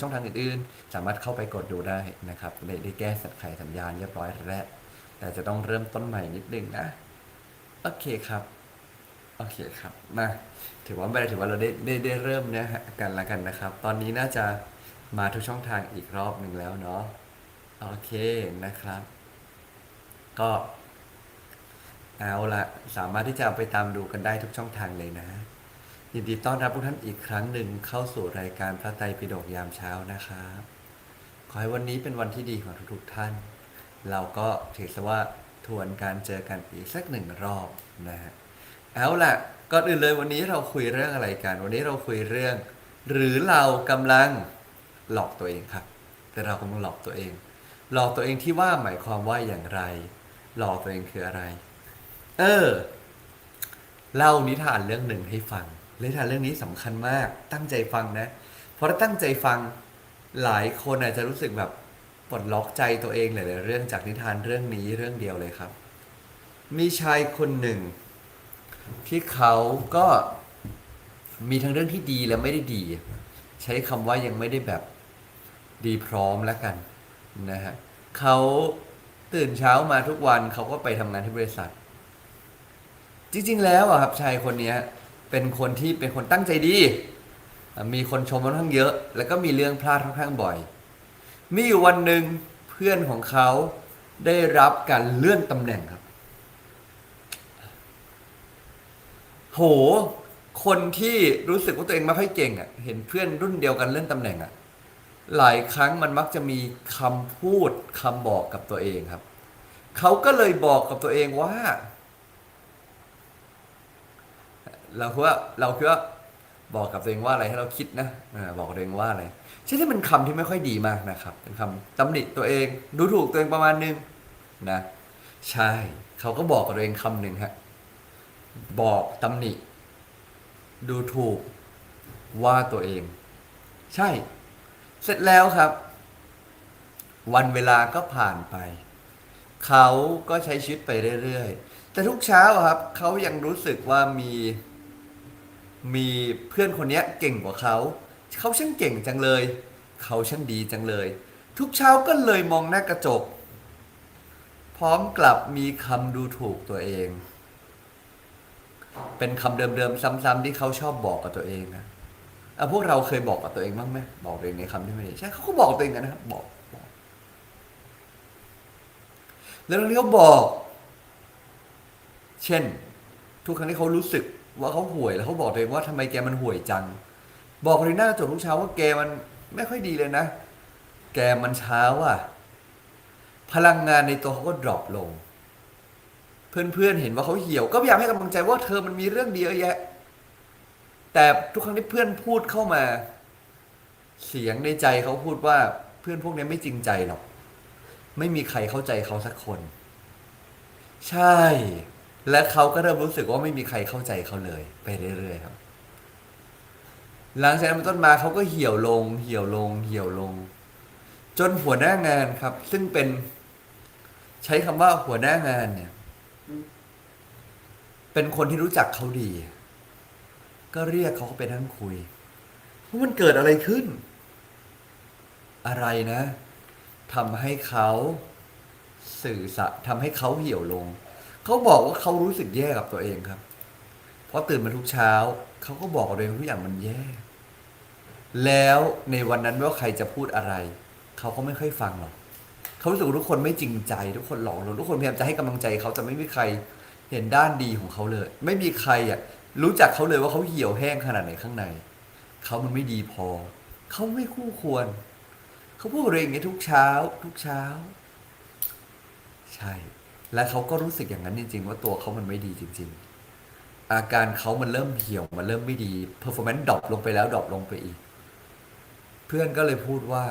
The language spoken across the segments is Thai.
ช่องทางอื่นๆ สามารถเข้าไปกดดูได้นะครับได้ได้แก้สัญไขสัญญาณเรียบร้อยแล้วแต่จะต้องเริ่มต้นใหม่นิดนึงนะ โอเคครับ โอเคครับ มา ถือว่าไม่ได้ถือว่าเราได้ได้ได้เริ่มเนะฮะกันละกันนะครับ ตอนนี้น่าจะมาทุกช่องทางอีกรอบหนึ่งแล้วเนาะ โอเคนะครับ ก็เอาละสามารถที่จะไปตามดูกันได้ทุกช่องทางเลยนะ ยินดีต้อนรับทุกท่านอีกครั้งหนึ่งเข้าสู่รายการพระไตรปิฎกยามเช้านะครับ ขอให้วันนี้เป็นวันที่ดีของทุกๆท่าน เราก็ถือซะว่าทวนการเจอกันอีกสักหนึ่งรอบนะฮะเอาล่ะก่อนอื่นเลยวันนี้เราคุยเรื่องอะไรกัน วันนี้เราคุยเรื่อง หรือเรากำลังหลอกตัวเองครับ แต่เรากำลังหลอกตัวเอง หลอกตัวเองที่ว่าหมายความว่าอย่างไร หลอกตัวเองคืออะไร เออเล่านิทานเรื่องหนึ่งให้ฟัง นิทานเรื่องนี้สำคัญมากตั้งใจฟังนะ เพราะถ้าตั้งใจฟังหลายคนอาจจะรู้สึกแบบปลดล็อกใจตัวเองหลายๆเรื่องจากนิทานเรื่องนี้เรื่องเดียวเลยครับ มีชายคนหนึ่ง ที่เขาก็มีทั้งเรื่องที่ดีและไม่ได้ดี ใช้คำว่ายังไม่ได้แบบดีพร้อมแล้วกันนะฮะเขาตื่นเช้ามาทุกวันเขาก็ไปทำงานที่บริษัท จริง ๆ แล้วอะครับชายคนนี้ เป็นคนที่เป็นคนตั้งใจดี มีคนชมค่อนข้างเยอะ แล้วก็มีเรื่องพลาดค่อนข้างบ่อย มีอยู่วันหนึ่งเพื่อนของเขาได้รับการเลื่อนตำแหน่งครับ โห คนที่รู้สึกว่าตัวเองไม่ค่อยเก่งอะ เห็นเพื่อนรุ่นเดียวกันเลื่อนตำแหน่งอะ หลายครั้งมันมักจะมีคำพูดคำบอกกับตัวเองครับ เขาก็เลยบอกกับตัวเองว่า เราคิดว่าเราคิดว่าบอกกับตัวเองว่าอะไรให้เราคิดนะอาบอกกับตัวเองว่าอะไรใช่ที่เป็นคำที่ไม่ค่อยดีมากนะครับ เป็นคำตำหนิตัวเอง ดูถูกตัวเองประมาณนึงนะ ใช่เขาก็บอกกับตัวเองคำหนึ่งฮะบอกตำหนิ ดูถูกว่าตัวเอง ใช่ เสร็จแล้วครับ วันเวลาก็ผ่านไป เขาก็ใช้ชีวิตไปเรื่อยๆ แต่ทุกเช้าครับ เขายังรู้สึกว่ามี มีเพื่อนคนเนี้ยเก่งกว่าเขา เขาช่างเก่งจังเลย เขาช่างดีจังเลย ทุกเช้าก็เลยมองหน้ากระจก พร้อมกลับมีคำดูถูกตัวเอง เป็นคำเดิมๆซ้ำๆที่เขาชอบบอกกับตัวเองนะอะพวกเราเคยบอกกับตัวเองบ้างไหมบอกตัวเองในคำที่ไม่ดีใช่เขาก็บอกตัวเองกันนะครับบอกบอก แล้วเรื่องที่เขาบอก เช่น ทุกครั้งที่เขารู้สึก ว่าเขาห่วยแล้วเขาบอกตัวเองว่าทำไมแกมันห่วยจัง บอกเลยหน้ากระจกทุกเช้าว่าแกมันไม่ค่อยดีเลยนะ แกมันช้าว่ะพลังงานในตัวเขาก็ดรอปลง เพื่อนๆเห็นว่าเขาเหี่ยว ก็พยายามให้กำลังใจว่าเธอมันมีเรื่องดีเยอะแยะ แต่ทุกครั้งที่เพื่อนพูดเข้ามา เสียงในใจเขาพูดว่าเพื่อนพวกนี้ไม่จริงใจหรอก ไม่มีใครเข้าใจเขาสักคน ใช่ และเขาก็เริ่มรู้สึกว่าไม่มีใครเข้าใจเขาเลย ไปเรื่อยๆครับ หลังจากนั้นเป็นต้นมาเขาก็เหี่ยวลง เหี่ยวลง เหี่ยวลง จนหัวหน้างานครับ ซึ่งเป็นใช้คำว่าหัวหน้างานเนี่ย เป็นคนที่รู้จักเขาดี ก็เรียกเขาไปนั่งคุยว่ามันเกิดอะไรขึ้น อะไรนะทำให้เขาสื่อสารทำให้เขาเหี่ยวลง เขาบอกว่าเขารู้สึกแย่กับตัวเองครับ เพราะตื่นมาทุกเช้า เขาก็บอกเองทุกอย่างมันแย่ แล้วในวันนั้นไม่ว่าใครจะพูดอะไร เขาก็ไม่ค่อยฟังหรอกเขารู้สึกทุกคนไม่จริงใจ ทุกคนหลอกลวงทุกคนพยายามจะให้กำลังใจเขาแต่ไม่มีใครเห็นด้านดีของเขาเลย ไม่มีใครอะรู้จักเขาเลยว่าเขาเหี่ยวแห้งขนาดไหนข้างใน เขามันไม่ดีพอ เขาไม่คู่ควร เขาพูดเองอย่างนี้ทุกเช้า ทุกเช้า ใช่ และเขาก็รู้สึกอย่างนั้นจริง ๆ ว่าตัวเขามันไม่ดีจริง ๆ อาการเขามันเริ่มเหี่ยวมันเริ่มไม่ดี performance ดรอปลงไปแล้วดรอปลงไปอีก เพื่อนก็เลยพูดว่า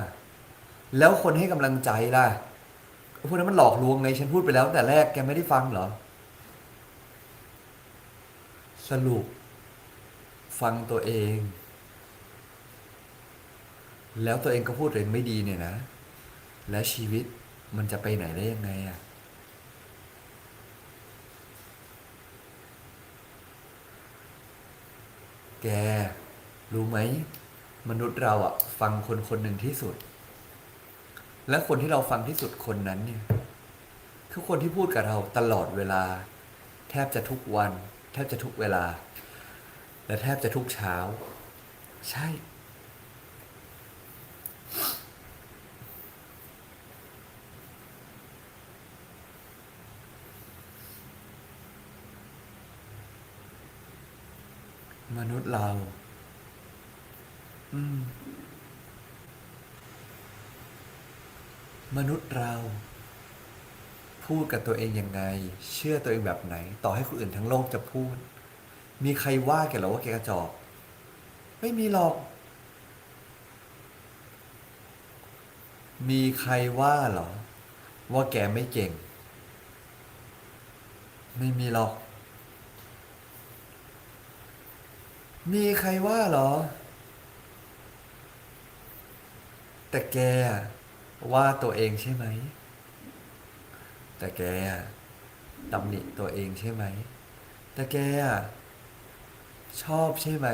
แล้วคนให้กำลังใจล่ะพวกนั้นมันหลอกลวงไงฉันพูดไปแล้วแต่แรกแกไม่ได้ฟังเหรอ สรุป ฟังตัวเอง แล้วตัวเองก็พูดตัวเองไม่ดีเนี่ยนะ แล้วชีวิตมันจะไปไหนได้ยังไงอะ แก รู้ไหม มนุษย์เราอะฟังคนคนหนึ่งที่สุด และคนที่เราฟังที่สุดคนนั้นเนี่ยคือคนที่พูดกับเราตลอดเวลา แทบจะทุกวัน แทบจะทุกเวลา และแทบจะทุกเช้า ใช่ มนุษย์เรามมนุษย์เรา พูดกับตัวเองยังไง เชื่อตัวเองแบบไหน ต่อให้คนอื่นทั้งโลกจะพูด มีใครว่าแกเหรอว่าแกกระจอก ไม่มีหรอก มีใครว่าเหรอ ว่าแกไม่เก่ง ไม่มีหรอก มีใครว่าหรอ แต่แกว่าตัวเองใช่ไหม แต่แกตำหนิตัวเองใช่ไหม แต่แกชอบใช่ไหม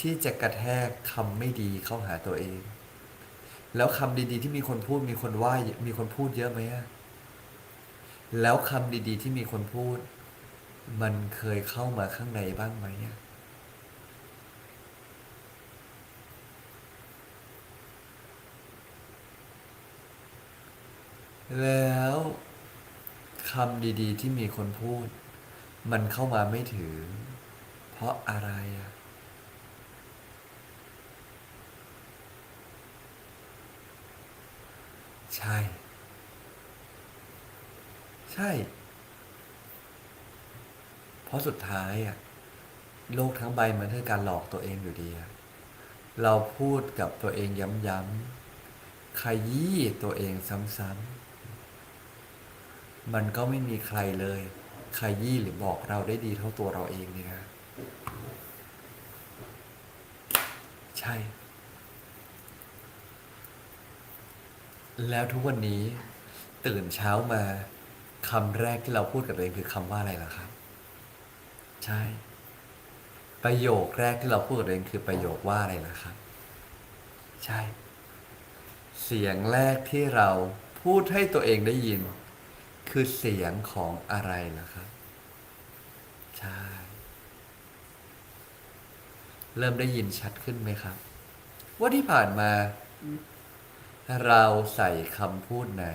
ที่จะกระแทกคำไม่ดีเข้าหาตัวเอง แล้วคำดีๆ ที่มีคนพูดมีคนว่ามีคนพูดเยอะไหมแล้วคำดีๆ ที่มีคนพูด มันเคยเข้ามาข้างในบ้างไหมอะ แล้วคำดีๆ ที่มีคนพูด มันเข้ามาไม่ถึง เพราะอะไรอะใช่ ใช่ เพราะสุดท้ายอะโลกทั้งใบมันคือการหลอกตัวเองอยู่ดีอะเราพูดกับตัวเองย้ำๆขยี้ตัวเองซ้ำๆ มันก็ไม่มีใครเลยขยี้หรือบอกเราได้ดีเท่าตัวเราเองเนี่นะใช่ แล้วทุกวันนี้ตื่นเช้ามาคำแรกที่เราพูดกับตัวเองคือคำว่าอะไรล่ะครับ ใช่ ประโยคแรกที่เราพูดกับตัวเองคือประโยคว่าอะไรล่ะครับ ใช่ เสียงแรกที่เราพูดให้ตัวเองได้ยิน คือเสียงของอะไรล่ะครับ ใช่ เริ่มได้ยินชัดขึ้นไหมครับ ว่าที่ผ่านมา เราใส่คำพูดไหน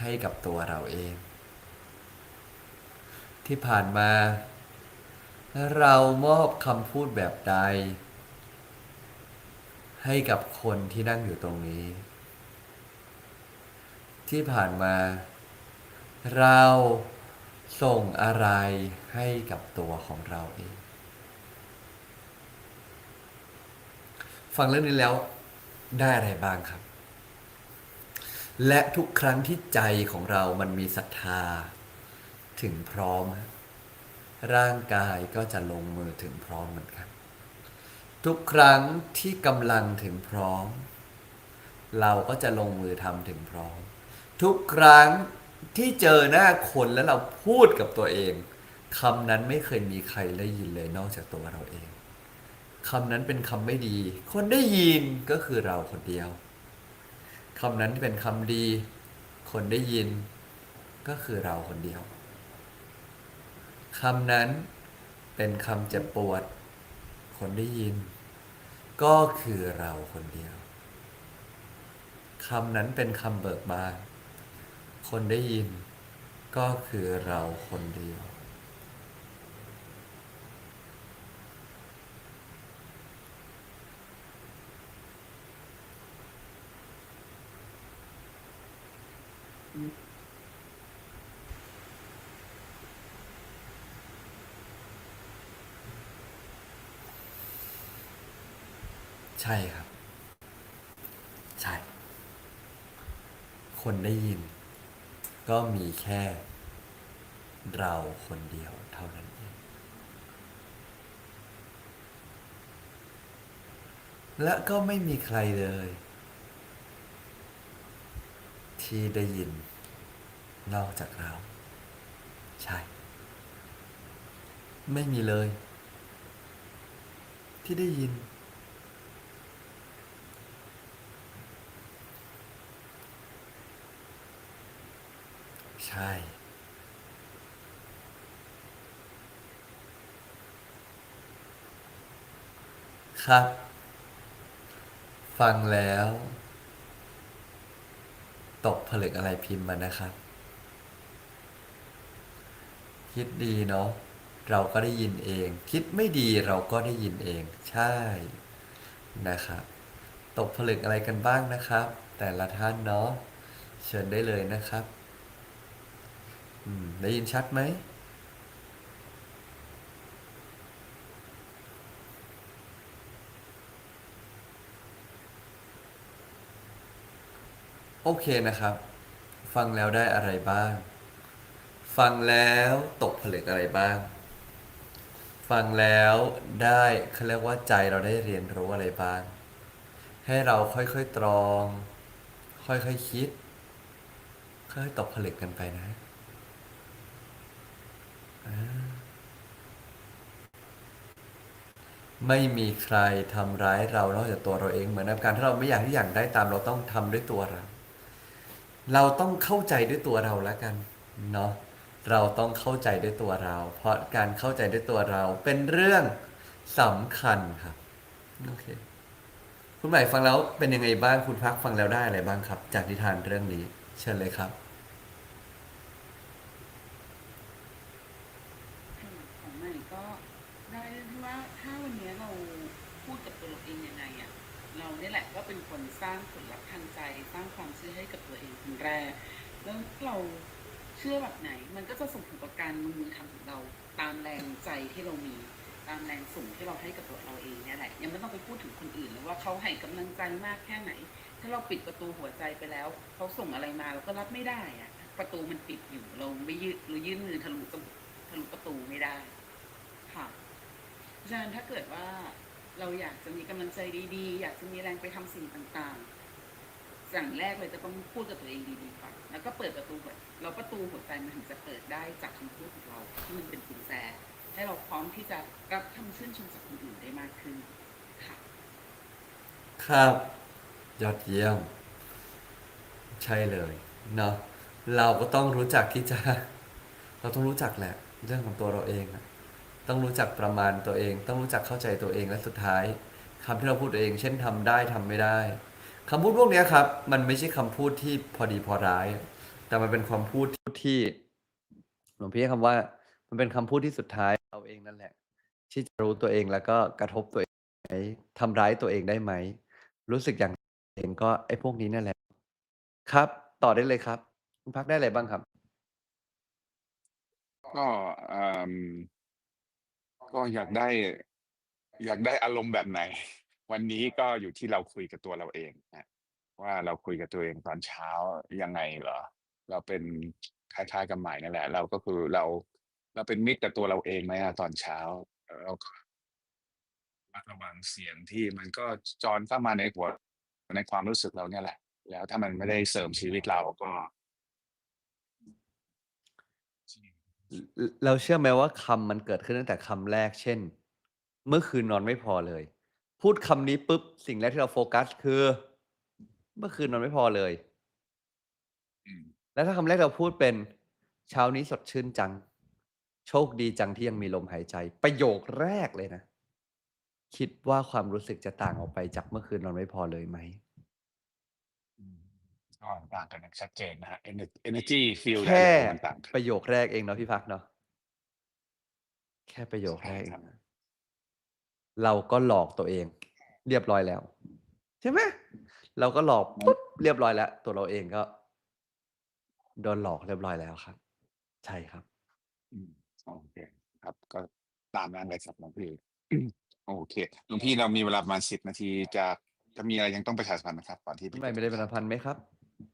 ให้กับตัวเราเอง ที่ผ่านมา เรามอบคำพูดแบบใด ให้กับคนที่นั่งอยู่ตรงนี้ ที่ผ่านมา เราส่งอะไรให้กับตัวของเราเอง ฟังเรื่องนี้แล้วได้อะไรบ้างครับ และทุกครั้งที่ใจของเรามันมีศรัทธา ถึงพร้อม ร่างกายก็จะลงมือถึงพร้อมเหมือนกัน ทุกครั้งที่กำลังถึงพร้อม เราก็จะลงมือทำถึงพร้อม ทุกครั้งที่เจอหน้าคนแล้วเราพูดกับตัวเองคำนั้นไม่เคยมีใครได้ยินเลยนอกจากตัวเราเองคำนั้นเป็นคำไม่ดี คนได้ยินก็คือเราคนเดียวคำนั้นที่เป็นคำดี คนได้ยินก็คือเราคนเดียวคำนั้นเป็นคำเจ็บปวด คนได้ยิน ก็คือเราคนเดียวคำนั้นเป็นคำเบิกบาน คนได้ยิน ก็คือเราคนเดียว ใช่ครับ ใช่ คนได้ยิน ก็มีแค่ เราคนเดียวเท่านั้นเอง และก็ไม่มีใครเลย ที่ได้ยิน นอกจากเรา ใช่ ไม่มีเลย ที่ได้ยิน ใช่ ครับ ฟังแล้ว ตกผลึกอะไรพิมพ์มานะครับ คิดดีเนาะเราก็ได้ยินเอง คิดไม่ดีเราก็ได้ยินเอง ใช่นะครับ ตกผลึกอะไรกันบ้างนะครับ แต่ละท่านเนาะเชิญได้เลยนะครับ ได้ยินชัดไหม โอเคนะครับ ฟังแล้วได้อะไรบ้าง ฟังแล้วตกผลึกอะไรบ้าง ฟังแล้วได้เขาเรียกว่าใจเราได้เรียนรู้อะไรบ้าง ให้เราค่อยๆตรอง ค่อยๆคคิด ค่อยๆตกผลึกกันไปนะ ไม่มีใครทำร้ายเรานอกจากตัวเราเอง เหมือนกับการถ้าเราไม่อยากที่อยากได้ตามเราต้องทำด้วยตัวเรา เราต้องเข้าใจด้วยตัวเราแล้วกันเนาะเราต้องเข้าใจด้วยตัวเรา เพราะการเข้าใจด้วยตัวเราเป็นเรื่องสำคัญครับโอเคคุณใหม่ฟังแล้วเป็นยังไงบ้างคุณพักฟังแล้วได้อะไรบ้างครับ จากนิทานเรื่องนี้ เชิญเลยครับ ของใหม่ก็ได้เรื่องที่ว่าถ้าวันนี้เราพูดกับตัวเราเองยังไงอะเราเนี่ยแหละก็เป็น คนสร้างผลลัพธ์ทางใจ สร้างความเชื่อให้กับตัวเองคนแรก แล้วเราเชื่อแบบไหน มันก็จะส่งผลต่อการลงมือทำของเราตามแรงใจที่เรามี ตามแรงส่งที่เราให้กับตัวเราเองเนี่ยแหละ ยังไม่ต้องไปพูดถึงคนอื่นเลยว่าเขาให้กำลังใจมากแค่ไหน ถ้าเราปิดประตูหัวใจไปแล้วเขาส่งอะไรมาเราก็รับไม่ได้อะประตูมันปิดอยู่เราไม่ยืดเรายื่นมือทะลุทะลุประตูไม่ได้ ค่ะเพราะฉะนั้นถ้าเกิดว่า เราอยากจะมีกำลังใจดีๆ อยากจะมีแรงไปทำสิ่งต่างๆสิ่งแรกเลยจะต้องพูดกับตัวเองดีๆก่อนแล้วก็เปิดประตูหัวแล้วประตูหัวใจมันถึงจะเปิดได้จากคำพูดของเราที่มันเป็นกุญแจให้เราพร้อมที่จะรับคำชื่นชมจากคนอื่นได้มากขึ้นค่ะครับ ยอดเยี่ยม ใช่เลยเนาะเราก็ต้องรู้จักที่จะ เราต้องรู้จักแหละ เรื่องของตัวเราเองอะ ต้องรู้จักประมาณตัวเอง ต้องรู้จักเข้าใจตัวเองและสุดท้ายคำที่เราพูดตัวเอง เช่นทำได้ทำไม่ได้คำพูดพวกนี้ครับ มันไม่ใช่คำพูดที่พอดีพอร้าย แต่มันเป็นความพูดที่หลวงพี่ใช้คำว่า มันเป็นคำพูดที่สุดท้ายเราเองนั่นแหละ ที่จะรู้ตัวเองแล้วก็กระทบตัวเองไหมทำร้ายตัวเองได้ไหม รู้สึกอย่างเองก็ไอ้พวกนี้นั่นแหละ ครับ ต่อได้เลยครับ คุณพักได้อะไรบ้างครับ ก็อ่ม ก็อยากได้ อยากได้อารมณ์แบบไหน วันนี้ก็อยู่ที่เราคุยกับตัวเราเองนะว่าเราคุยกับตัวเองตอนเช้ายังไงเหรอ เราเป็นคล้ายๆกับใหม่นั่นแหละ เราก็คือเรา เราเป็นมิตรกับตัวเราเองไหมอะตอนเช้าเราก็ระมัดระวังเสียงที่มันก็จรเข้ามาในหัวในความรู้สึกเราเนี่ยแหละ แล้วถ้ามันไม่ได้เสริมชีวิตเราก็ เราเชื่อไหมว่าคำมันเกิดขึ้นตั้งแต่คำแรก เช่น เมื่อคืนนอนไม่พอเลย พูดคำนี้ปุ๊บสิ่งแรกที่เราโฟกัสคือ เมื่อคืนนอนไม่พอเลย อืมแล้วถ้าคำแรกเราพูดเป็นเช้านี้สดชื่นจัง โชคดีจังที่ยังมีลมหายใจ ประโยคแรกเลยนะ คิดว่าความรู้สึกจะต่างออกไปจากเมื่อคืนนอนไม่พอเลยไหมอืม ก็ต่างกันอย่างชัดเจนนะฮะ Ener- energy feel แค่ได้เลยว่ามันต่างกันประโยคแรกเองเนาะพี่พักเนาะแค่ประโยคใช่แรกเอครับงนะเราก็หลอกตัวเอง เรียบร้อยแล้ว ใช่ไหมเราก็หลอกปุ๊บเรียบร้อยแล้ว ตัวเราเองก็โดนหลอกเรียบร้อยแล้วครับ ใช่ครับอืมโอเคครับ ก็ตามนั้นเลยครับหลวงพี่โอเคหลวงพี่เรามีเวลาประมาณสิบนาทีจะจะมีอะไรยังต้องประชาสัมพันธ์ไหมครับก่อนที่คุณใหม่ไม่ได้เป็นพันธ์ไหมครับ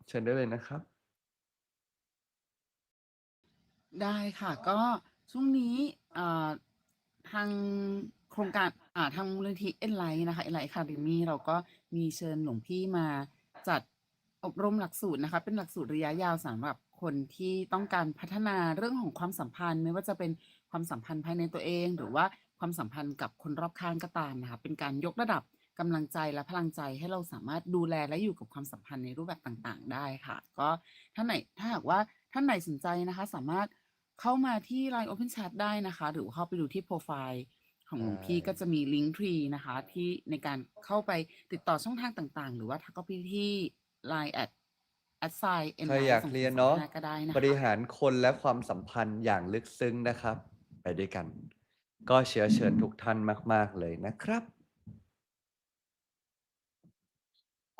เชิญได้เลยนะครับ ได้ค่ะ ก็ช่วงนี้ทางโครงการาทางมูลนิธิเอ็นไลท์นะคะเอ็นไลท์คาเดมี่เราก็มีเชิญหลวงพี่มาจัดอบรมหลักสูตรนะคะ เป็นหลักสูตรระยะยาวสำหรับคนที่ต้องการพัฒนาเรื่องของความสัมพันธ์ ไม่ว่าจะเป็นความสัมพันธ์ภายในตัวเอง หรือว่าความสัมพันธ์กับคนรอบข้างก็ตามนะคะเป็นการยกระดับ กำลังใจและพลังใจให้เราสามารถดูแลและอยู่กับความสัมพันธ์ในรูปแบบต่างๆ ได้ค่ะ ก็ท่านไหนถ้าหากว่าท่านไหนสนใจนะคะ สามารถเข้ามาที่ Line Open Chat ได้นะคะ หรือว่าเข้าไปดูที่โปรไฟล์ของหลวงพี่ใช่ก็จะมีลิงก์ทรีนะคะ ที่ในการเข้าไปติดต่อช่องทางต่างๆ หรือว่าทักเข้าไปที่ Line แอดแอดไซน์ใครอยากเรียนเนาะก็ได้นะบริคะหารคนและความสัมพันธ์อย่างลึกซึ้งนะครับ ไปด้วยกัน ก็เชื้อเชิญทุกท่านมาก ๆ เลยนะครับ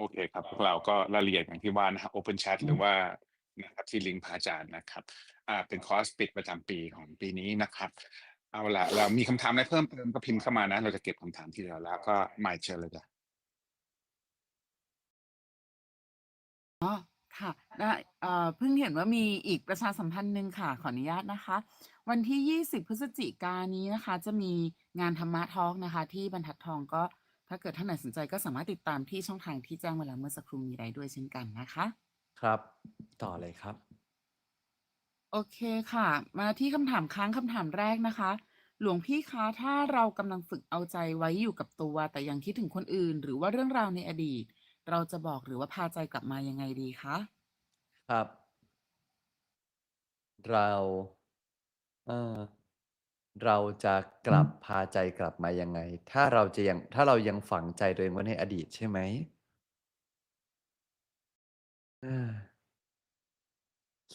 โอเคครับพวกเราก็รายละเอียดอย่างที่ว่านะครับ Open Chat หรือว่านะครับที่ลิงก์พระอาจารย์นะครับอ่าเป็นคอร์สปิดประจำปีของปีนี้นะครับเอาละเรามีคำถามอะไรเพิ่มเติมก็พิมพ์เข้ามานะ เราจะเก็บคำถามที่เราแล้วก็หมายเชิญเลยจ้ะอ๋อค่ะได้เอ่อเพิ่งเห็นว่ามีอีกประชาสัมพันธ์หนึ่งค่ะ ขออนุญาตนะคะ วันที่ 20 พฤศจิกายนนี้นะคะ จะมีงานธรรมะทอล์กนะคะ ที่บรรทัดทองก็ ถ้าเกิดท่านไหนสนใจก็สามารถติดตามที่ช่องทางที่แจ้งไว้แล้วเมื่อสักครู่นี้ได้ด้วยเช่นกันนะคะ ครับ ต่อเลยครับ โอเคค่ะ มาที่คำถามค้างคำถามแรกนะคะ หลวงพี่คะถ้าเรากำลังฝึกเอาใจไว้อยู่กับตัว แต่ยังคิดถึงคนอื่น หรือว่าเรื่องราวในอดีต เราจะบอกหรือว่าพาใจกลับมายังไงดีคะครับ เราเออ เราจะกลับพาใจกลับมายังไง ถ้าเราจะยัง ถ้าเรายังฝังใจตัวเองไว้ในอดีตใช่ไหมเออ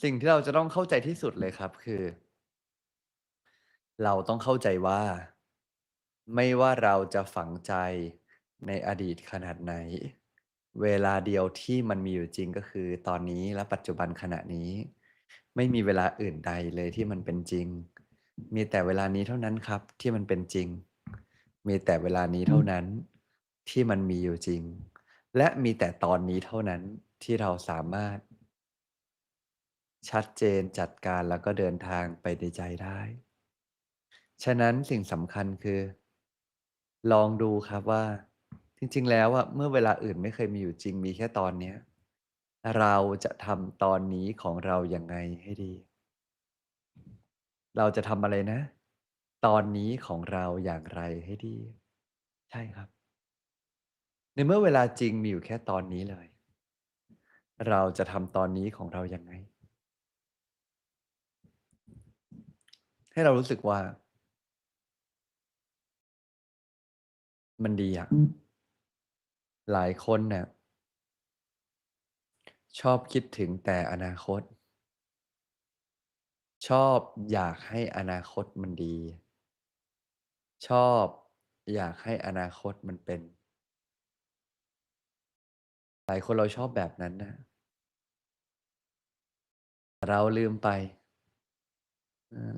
สิ่งที่เราจะต้องเข้าใจที่สุดเลยครับ คือ เราต้องเข้าใจว่า ไม่ว่าเราจะฝังใจในอดีตขนาดไหน เวลาเดียวที่มันมีอยู่จริง ก็คือตอนนี้ และปัจจุบันขณะนี้ ไม่มีเวลาอื่นใดเลยที่มันเป็นจริง มีแต่เวลานี้เท่านั้นครับ ที่มันเป็นจริง มีแต่เวลานี้เท่านั้นที่มันมีอยู่จริง และมีแต่ตอนนี้เท่านั้นที่เราสามารถ ชัดเจนจัดการแล้วก็เดินทางไปในใจได้ ฉะนั้นสิ่งสำคัญคือ ลองดูครับว่า จริง ๆ แล้วอะเมื่อเวลาอื่นไม่เคยมีอยู่จริงมีแค่ตอนเนี้ยเราจะทำตอนนี้ของเรายังไงให้ดี เราจะทำอะไรนะ ตอนนี้ของเราอย่างไรให้ดี ใช่ครับ ในเมื่อเวลาจริงมีอยู่แค่ตอนนี้เลย เราจะทำตอนนี้ของเรายังไง ให้เรารู้สึกว่า มันดีอะหลายคนเนี่ยชอบคิดถึงแต่อนาคต ชอบอยากให้อนาคตมันดี ชอบอยากให้อนาคตมันเป็น หลายคนเราชอบแบบนั้นนะ เราลืมไป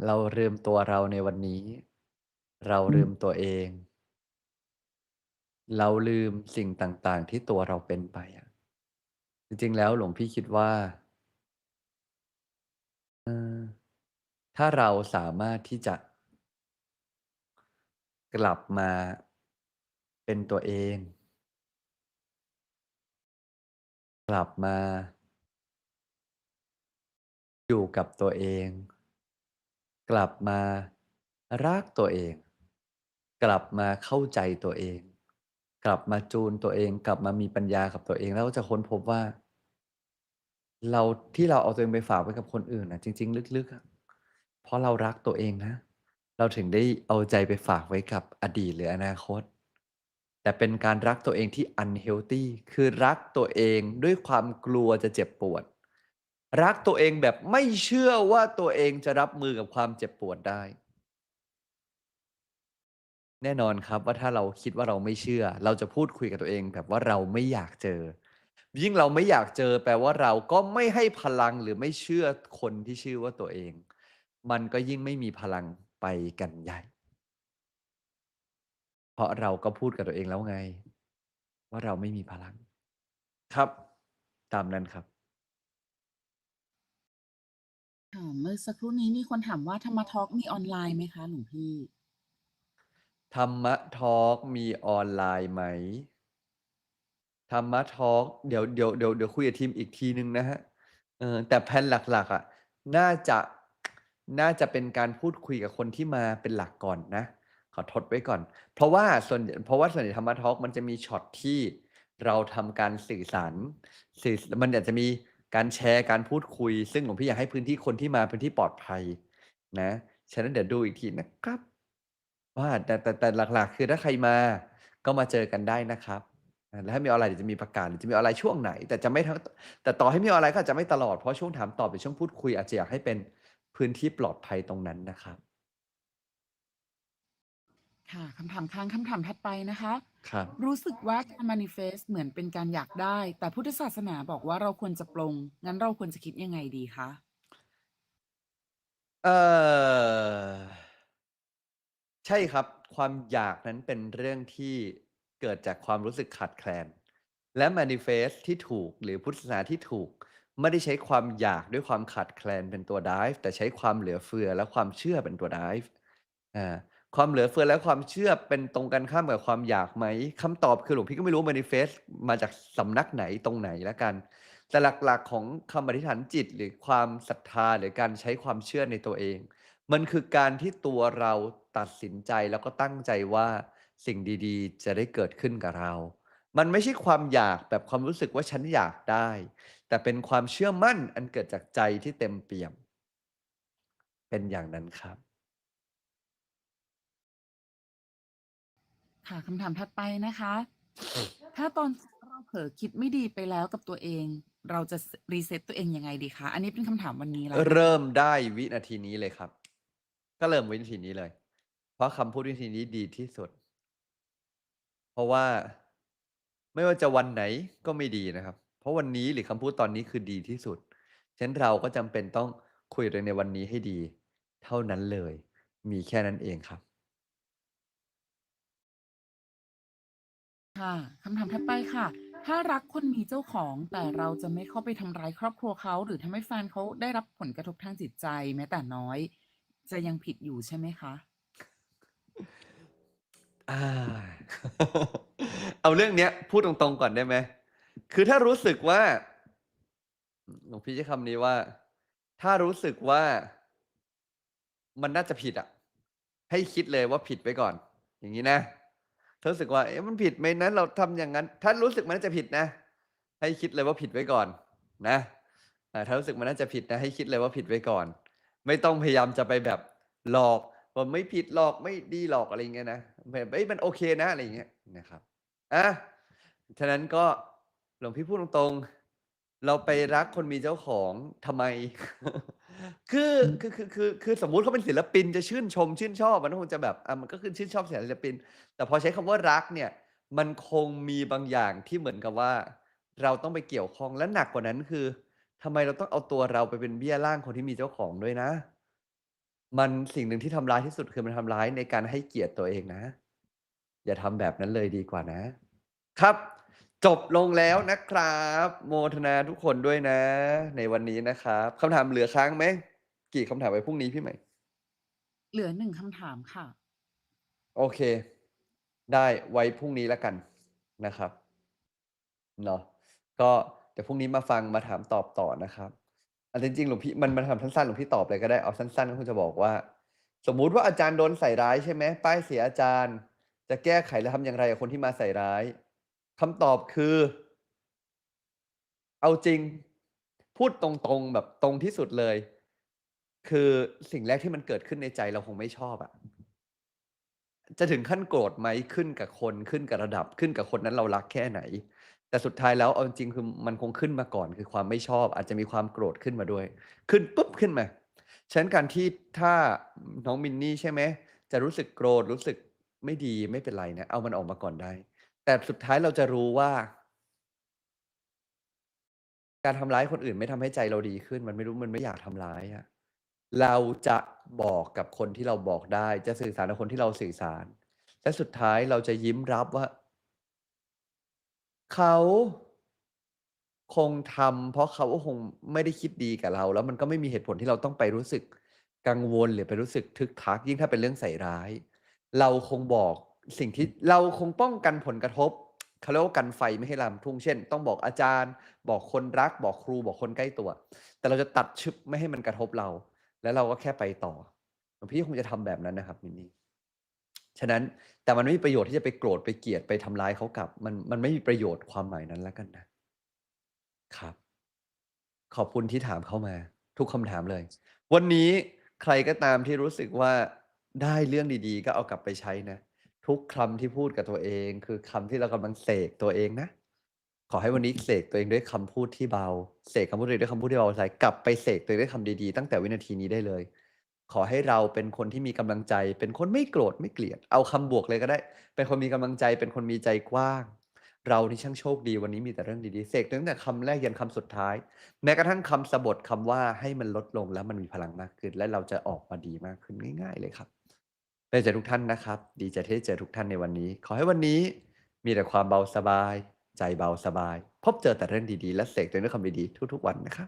เราลืมตัวเราในวันนี้ เราลืมตัวเอง เราลืมสิ่งต่าง ๆ ที่ตัวเราเป็นไปอะจริง ๆ แล้วหลวงพี่คิดว่า เออ ถ้าเราสามารถที่จะ กลับมาเป็นตัวเอง กลับมา อยู่กับตัวเอง กลับมารักตัวเอง กลับมาเข้าใจตัวเอง กลับมาจูนตัวเอง กลับมามีปัญญากับตัวเอง แล้วจะค้นพบว่า เราที่เราเอาตัวเองไปฝากไว้กับคนอื่นนะจริง ๆ ลึกๆ เพราะเรารักตัวเองนะ เราถึงได้เอาใจไปฝากไว้กับอดีตหรืออนาคต แต่เป็นการรักตัวเองที่ unhealthy คือรักตัวเองด้วยความกลัวจะเจ็บปวด รักตัวเองแบบไม่เชื่อว่าตัวเองจะรับมือกับความเจ็บปวดได้ แน่นอนครับว่าถ้าเราคิดว่าเราไม่เชื่อ เราจะพูดคุยกับตัวเองแบบว่าเราไม่อยากเจอ ยิ่งเราไม่อยากเจอ แปลว่าเราก็ไม่ให้พลังหรือไม่เชื่อคนที่ชื่อว่าตัวเอง มันก็ยิ่งไม่มีพลังไปกันใหญ่ เพราะเราก็พูดกับตัวเองแล้วไง ว่าเราไม่มีพลัง ครับ ตามนั้นครับค่ะเมื่อสักครู่นี้มีคนถามว่าธรรมทอล์กมีออนไลน์ไหมคะหลวงพี่?ธรรมะทอล์กมีออนไลน์ไหม?ธรรมะทอล์กเดี๋ยวเดี๋ยวเดี๋ยวเดี๋ยวคุยกับทีมอีกทีหนึ่งนะครับเออแต่แพลนหลัก ๆอะน่าจะ น่าจะเป็นการพูดคุยกับคนที่มาเป็นหลักก่อนนะ ขอทดไว้ก่อน เพราะว่าส่วนเพราะว่าส่วนใหญ่ธรรมะทอล์กมันจะมีช็อตที่เราทำการสื่อสารสื่อมันอาจจะมีการแชร์การพูดคุย ซึ่งหลวงพี่อยากให้พื้นที่คนที่มาพื้นที่ปลอดภัยนะฉะนั้นเดี๋ยวดูอีกทีนะครับ ว่าแต่แต่แต่หลักๆ คือถ้าใครมาก็มาเจอกันได้นะครับแล้วถ้ามีอะไรเดี๋ยวจะมีประกาศจะมีอะไรช่วงไหน แต่จะไม่ทั้งแต่ต่อให้มีอะไรก็จะไม่ตลอดเพราะช่วงถามตอบหรือช่วงพูดคุยอาจจะอยากให้เป็น พื้นที่ปลอดภัยตรงนั้นนะครับ ค่ะคำถามค้างคำถามถัดไปนะคะ ครับ รู้สึกว่าการ manifest เหมือนเป็นการอยากได้ แต่พุทธศาสนาบอกว่าเราควรจะปลง งั้นเราควรจะคิดยังไงดีคะ เออใช่ครับ ความอยากนั้นเป็นเรื่องที่เกิดจากความรู้สึกขาดแคลน และ manifest ที่ถูกหรือพุทธศาสนาที่ถูก ไม่ได้ใช้ความอยากด้วยความขาดแคลนเป็นตัว drive แต่ใช้ความเหลือเฟือและความเชื่อเป็นตัว drive อ่า ความเหลือเฟือและความเชื่อเป็นตรงกันข้ามกับความอยากไหมคำตอบคือหลวงพี่ก็ไม่รู้ manifest มาจากสำนักไหนตรงไหนแล้วกัน แต่หลักๆของคำอธิษฐานจิตหรือความศรัทธาหรือการใช้ความเชื่อในตัวเอง มันคือการที่ตัวเราตัดสินใจแล้วก็ตั้งใจว่าสิ่งดีๆ จะได้เกิดขึ้นกับเรา มันไม่ใช่ความอยากแบบความรู้สึกว่าฉันอยากได้ แต่เป็นความเชื่อมั่นอันเกิดจากใจที่เต็มเปี่ยม เป็นอย่างนั้นครับ ค่ะคำถามถัดไปนะคะ ถ้าตอนเราเผลอคิดไม่ดีไปแล้วกับตัวเอง เราจะรีเซ็ตตัวเองยังไงดีคะ อันนี้เป็นคำถามวันนี้แล้วนะคะ เริ่มได้วินาทีนี้เลยครับ ก็เริ่มวินาทีนี้เลย เพราะคำพูดวินาทีนี้ดีที่สุด เพราะว่า ไม่ว่าจะวันไหนก็ไม่ดีนะครับ เพราะวันนี้หรือคำพูดตอนนี้คือดีที่สุดฉะนั้นเราก็จำเป็นต้องคุยเรื่องในวันนี้ให้ดี เท่านั้นเลย มีแค่นั้นเองครับ ค่ะคำถามถัดไปค่ะ ถ้ารักคนมีเจ้าของแต่เราจะไม่เข้าไปทำร้ายครอบครัวเขา หรือทำให้แฟนเขาได้รับผลกระทบทางจิตใจแม้แต่น้อย จะยังผิดอยู่ใช่ไหมคะ อา เอาเรื่องเนี้ย พูดตรงๆก่อนได้ไหม คือถ้ารู้สึกว่า หลวงพี่ใช้คำนี้ว่า ถ้ารู้สึกว่ามันน่าจะผิดอะ ให้คิดเลยว่าผิดไปก่อน อย่างนี้นะถ้ารู้สึกว่าเอ๊ะมันผิดไหมนั้น เราทำอย่างนั้น ถ้ารู้สึกมันน่าจะผิดนะ ให้คิดเลยว่าผิดไว้ก่อน นะอ่าถ้ารู้สึกมันน่าจะผิดนะ ให้คิดเลยว่าผิดไว้ก่อน ไม่ต้องพยายามจะไปแบบหลอกว่าไม่ผิดหรอกไม่ดีหรอกอะไรอย่างเงี้ยนะ แบบเอ้ยมันโอเคนะอะไรอย่างเงี้ยนะครับอะฉะนั้นก็หลวงพี่พูดตรงๆ เราไปรักคนมีเจ้าของทำไม คือคือคือคือคือสมมุติเขาเป็นศิลปินจะชื่นชมชื่นชอบมันก็คงจะแบบอะมันก็คือชื่นชอบศิลปิน แต่พอใช้คำว่ารักเนี่ย มันคงมีบางอย่างที่เหมือนกับว่า เราต้องไปเกี่ยวข้องและหนักกว่านั้นคือทำไมเราต้องเอาตัวเราไปเป็นเบี้ยล่างคนที่มีเจ้าของด้วยนะ มันสิ่งหนึ่งที่ทำร้ายที่สุด คือมันทำร้ายในการให้เกียรติตัวเองนะ อย่าทำแบบนั้นเลยดีกว่านะ ครับ จบลงแล้วนะครับ โมทนาทุกคนด้วยนะ ในวันนี้นะครับคำถามเหลือค้างไหมกี่คำถามไว้พรุ่งนี้พี่ใหม่ เหลือหนึ่งคำถามค่ะ โอเค ได้ไว้พรุ่งนี้แล้วกันนะครับเนาะก็เดี๋ยวพรุ่งนี้มาฟังมาถามตอบต่อนะครับ อันจริงๆหลวงพี่มันมันทำสั้นๆหลวงพี่ตอบเลยก็ได้เอาสั้นๆก็คือจะบอกว่า สมมุติว่าอาจารย์โดนใส่ร้ายใช่ไหมป้ายเสียอาจารย์ จะแก้ไขและทำอย่างไรกับคนที่มาใส่ร้ายคำตอบคือ เอาจริง พูดตรงๆแบบตรงที่สุดเลย คือสิ่งแรกที่มันเกิดขึ้นในใจเราคงไม่ชอบอะจะถึงขั้นโกรธไหมขึ้นกับคนขึ้นกับระดับขึ้นกับคนนั้นเรารักแค่ไหน แต่สุดท้ายแล้วเอาจริงคือมันคงขึ้นมาก่อน คือความไม่ชอบ อาจจะมีความโกรธขึ้นมาด้วย ขึ้นปุ๊บขึ้นมาฉะนั้นการที่ถ้าน้องมินนี่ใช่ไหมจะรู้สึกโกรธรู้สึกไม่ดีไม่เป็นไรนะเอามันออกมาก่อนได้ แต่สุดท้ายเราจะรู้ว่า การทำร้ายคนอื่นไม่ทำให้ใจเราดีขึ้น มันไม่รู้มันไม่อยากทำร้ายอะเราจะบอกกับคนที่เราบอกได้ จะสื่อสารกับคนที่เราสื่อสาร และสุดท้ายเราจะยิ้มรับว่า เขาคงทำเพราะเขาก็คงไม่ได้คิดดีกับเรา แล้วมันก็ไม่มีเหตุผลที่เราต้องไปรู้สึกกังวลหรือไปรู้สึกทึกทักยิ่งถ้าเป็นเรื่องใส่ร้าย เราคงบอกสิ่งที่เราคงป้องกันผลกระทบเขาเรียกว่ากันไฟไม่ให้ลามทุ่งเช่น ต้องบอกอาจารย์ บอกคนรัก บอกครูบอกคนใกล้ตัว แต่เราจะตัดชึบไม่ให้มันกระทบเรา แล้วเราก็แค่ไปต่อหลวงพี่คงจะทำแบบนั้นนะครับมินนี่ ฉะนั้นแต่มันไม่มีประโยชน์ที่จะไปโกรธไปเกลียดไปทำร้ายเขากลับ มันมันไม่มีประโยชน์ความหมายนั้นแล้วกันนะครับ ขอบคุณที่ถามเข้ามา ทุกคำถามเลย วันนี้ใครก็ตามที่รู้สึกว่าได้เรื่องดีๆ ก็เอากลับไปใช้นะ ทุกคำที่พูดกับตัวเอง คือคำที่เรากำลังเสกตัวเองนะขอให้วันนี้เสกตัวเองด้วยคำพูดที่เบาเสกคำพูดตัวเองด้วยคำพูดที่เบาใจกลับไปเสกตัวเองด้วยคำดีๆ ตั้งแต่วินาทีนี้ได้เลย ขอให้เราเป็นคนที่มีกำลังใจ เป็นคนไม่โกรธไม่เกลียด เอาคำบวกเลยก็ได้ เป็นคนมีกำลังใจ เป็นคนมีใจกว้าง เรานี่ช่างโชคดีวันนี้มีแต่เรื่องดีๆเสกตั้งแต่คำแรกยันคำสุดท้าย แม้กระทั่งคำสบทคำว่าให้มันลดลงแล้วมันมีพลังมากขึ้น และเราจะออกมาดีมากขึ้นง่าย ๆ เลยครับเป็นใจทุกท่านนะครับ ดีใจที่ได้เจอทุกท่านในวันนี้ ขอให้วันนี้มีแต่ความเบาสบาย ใจเบาสบาย พบเจอแต่เรื่องดีๆ และเสกตัวเองด้วยคำดีๆทุก ๆ วันนะครับ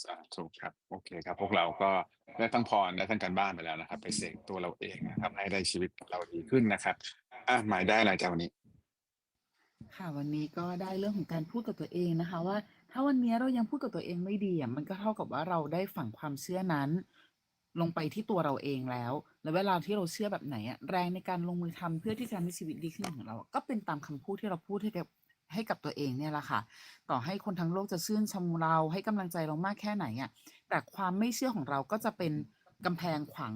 สาธุครับโอเคครับ พวกเราก็ได้ทั้งพรได้ทั้งการบ้านไปแล้วนะครับ ไปเสกตัวเราเองนะครับ ให้ได้ชีวิตเราดีขึ้นนะครับอะหมายได้อะไรจากวันนี้ ค่ะวันนี้ก็ได้เรื่องของการพูดกับตัวเองนะคะ ว่า ถ้าวันนี้เรายังพูดกับตัวเองไม่ดีอะมันก็เท่ากับว่าเราได้ฝังความเชื่อนั้น ลงไปที่ตัวเราเองแล้ว แล้วเวลาที่เราเชื่อแบบไหนอะแรงในการลงมือทำเพื่อที่จะทำให้ชีวิตดีขึ้นของเรา ก็เป็นตามคำพูดที่เราพูดให้กับ ให้กับตัวเองเนี่ยแหละค่ะ ต่อให้คนทั้งโลกจะชื่นชมเราให้กำลังใจเรามากแค่ไหนอะแต่ความไม่เชื่อของเราก็จะเป็นกำแพงขวาง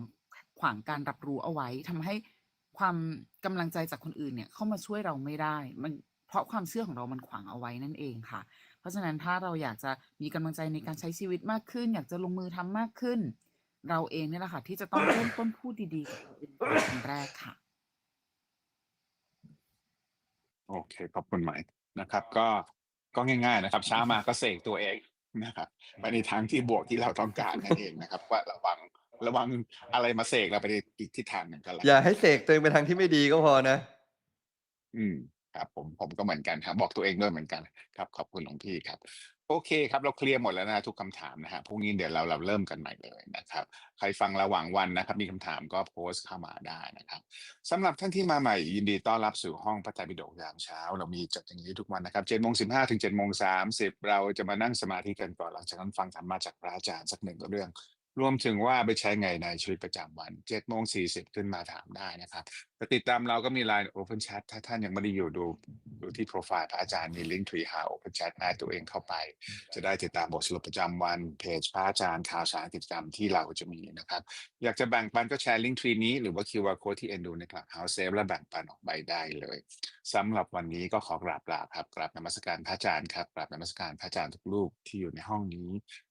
ขวางการรับรู้เอาไว้ทำให้ความกำลังใจจากคนอื่นเนี่ยเข้ามาช่วยเราไม่ได้ มันเพราะความเชื่อของเรามันขวางเอาไว้นั่นเองค่ะ เพราะฉะนั้นถ้าเราอยากจะมีกำลังใจในการใช้ชีวิตมากขึ้น อยากจะลงมือทำมากขึ้น เราเองเนี่ยแหละค่ะ ที่จะต้องเริ่มต้นพูดดีๆกับเองเป็นคนแรกค่ะ โอเค ขอบคุณไหม นะครับ ก็ก็ง่ายๆนะครับเช้ามาก็เสกตัวเองนะครับไปในทางที่บวกที่เราต้องการนั่นเองนะครับ ว่าระวังระวังอะไรมาเสกเราไปในอีกทิศทางหนึ่งก็แล้วอย่าให้เสกตัวเองไปทางที่ไม่ดีก็พอนะ อืมครับผมผมก็เหมือนกันครับบอกตัวเองด้วยเหมือนกัน ครับ ขอบคุณหลวงพี่ครับ โอเคครับ เราเคลียร์หมดแล้วนะทุกคำถามนะฮะพรุ่งนี้เดี๋ยวเราเราเริ่มกันใหม่เลยนะครับ ใครฟังระหว่างวันนะครับ มีคำถามก็โพสต์เข้ามาได้นะครับสำหรับท่านที่มาใหม่ยินดีต้อนรับสู่ห้องพระไตรปิฎกยามเช้า เรามีจัดอย่างนี้ทุกวันนะครับเจ็ดโมงสิบห้าถึงเจ็ดโมงสามสิบเราจะมานั่งสมาธิกันก่อนหลังจากนั้นฟังธรรมะจากพระอาจารย์สักหนึ่งเรื่องรวมถึงว่าไปใช้ไงในชีวิตประจำวัน7จ็ดโมงสี่สิบขึ้นมาถามได้นะครับแต่ติดตามเราก็มี Line Open Chat ถ้าท่านยังไม่ได้อยู่ดูดูที่โปรไฟล์พระอาจารย์มีลิงก์ทรีหา Open Chat หน้าตัวเองเข้าไป จะได้ติดตามบทสรุปประจำวันเพจพระอาจารย์ข่าวสารกิจกรรมที่เราจะมีนะครับ อยากจะแบ่งปันก็แชร์ลิงก์ทรีนี้หรือว่า QR Code ที่เอ็นดูใน Clubhouse Save และแบ่งปันออกไปได้เลยสำหรับวันนี้ก็ขอกราบลาครับกราบนมัสการพระอาจารย์ครับกราบนมัสการพระอาจารย์ทุกรูปที่อยู่ในห้องนี้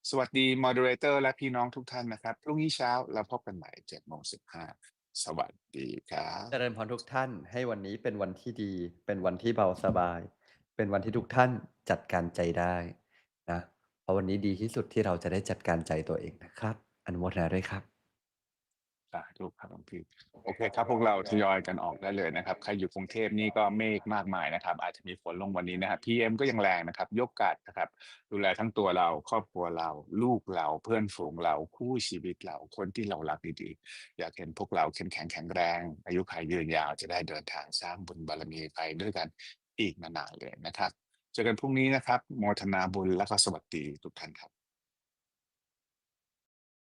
สวัสดี Moderator และพี่น้องทุกท่านนะครับพรุ่งนี้เช้าเราพบกันใหม่7โมง15 สวัสดีครับเจริญพรทุกท่าน ให้วันนี้เป็นวันที่ดี เป็นวันที่เบาสบาย เป็นวันที่ทุกท่านจัดการใจได้นะเพราะวันนี้ดีที่สุดที่เราจะได้จัดการใจตัวเองนะครับ อนุโมทนาด้วยครับ สาธุครับหลวงพี่โอเคครับพวกเราทยอยกันออกได้เลยนะครับใครอยู่กรุงเทพนี่ก็เมฆมากมายนะครับ อาจจะมีฝนลงวันนี้นะครับ PM ก็ยังแรงนะครับ ยกกาดนะครับ ดูแลทั้งตัวเราครอบครัวเรา ลูกเราเพื่อนฝูงเราคู่ชีวิตเราคนที่เรารักดีๆ อยากเห็นพวกเราเข้มแข็งแข็งแรง อายุขัยยืนยาวจะได้เดินทางสร้างบุญบารมีไปด้วยกันอีกนานๆเลยนะครับ เจอกันพรุ่งนี้นะครับโมทนาบุญและก็สวัสดีทุกท่านครับ